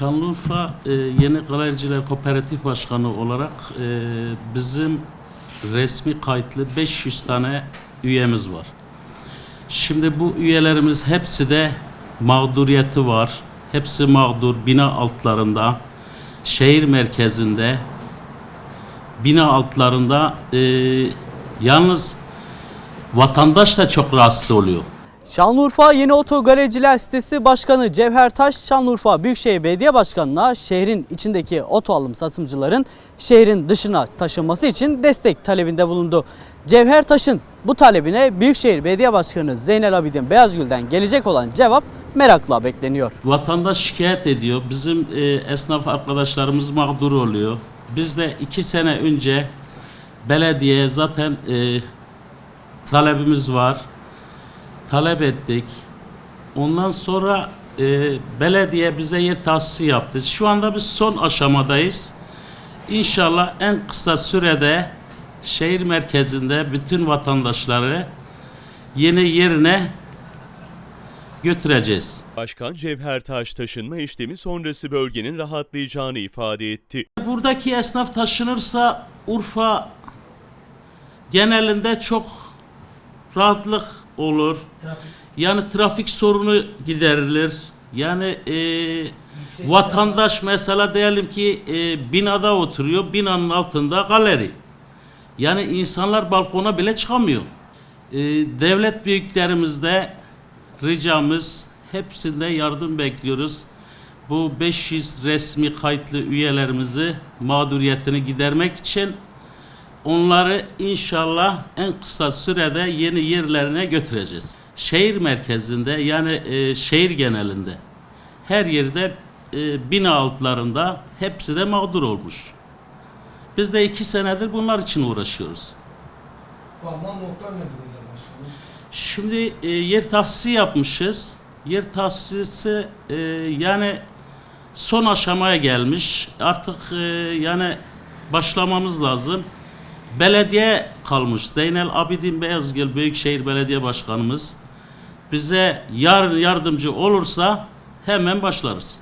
Şanlıurfa e, Yeni Galericiler Kooperatif Başkanı olarak e, bizim resmi kayıtlı 500 tane üyemiz var. Şimdi bu üyelerimiz hepsi de mağduriyeti var. Hepsi mağdur bina altlarında, şehir merkezinde, bina altlarında e, yalnız vatandaş da çok rahatsız oluyor. Şanlıurfa Yeni Otogareciler Sitesi Başkanı Cevher Taş, Şanlıurfa Büyükşehir Belediye Başkanı'na şehrin içindeki oto alım satımcıların şehrin dışına taşınması için destek talebinde bulundu. Cevher Taş'ın bu talebine Büyükşehir Belediye Başkanı Zeynel Abidin Beyazgül'den gelecek olan cevap merakla bekleniyor. Vatandaş şikayet ediyor. Bizim e, esnaf arkadaşlarımız mağdur oluyor. Biz de iki sene önce belediyeye zaten e, talebimiz var. Talep ettik. Ondan sonra e, belediye bize yer tahsisi yaptı. Şu anda biz son aşamadayız. İnşallah en kısa sürede şehir merkezinde bütün vatandaşları yeni yerine götüreceğiz. Başkan Cevher Taş taşınma işlemi sonrası bölgenin rahatlayacağını ifade etti. Buradaki esnaf taşınırsa Urfa genelinde çok rahatlık olur. Yani trafik sorunu giderilir. Yani e, vatandaş mesela diyelim ki e, binada oturuyor, binanın altında galeri. Yani insanlar balkona bile çıkamıyor. E, devlet büyüklerimizde ricamız hepsinde yardım bekliyoruz. Bu 500 resmi kayıtlı üyelerimizi mağduriyetini gidermek için onları inşallah en kısa sürede yeni yerlerine götüreceğiz. Şehir merkezinde yani e, şehir genelinde her yerde e, bina altlarında hepsi de mağdur olmuş. Biz de iki senedir bunlar için uğraşıyoruz. Ne durumda başkanım? Şimdi e, yer tahsisi yapmışız. Yer tahsisi e, yani son aşamaya gelmiş. Artık e, yani başlamamız lazım. Belediye kalmış. Zeynel Abidin Beyazgil Büyükşehir Belediye Başkanımız bize yarın yardımcı olursa hemen başlarız.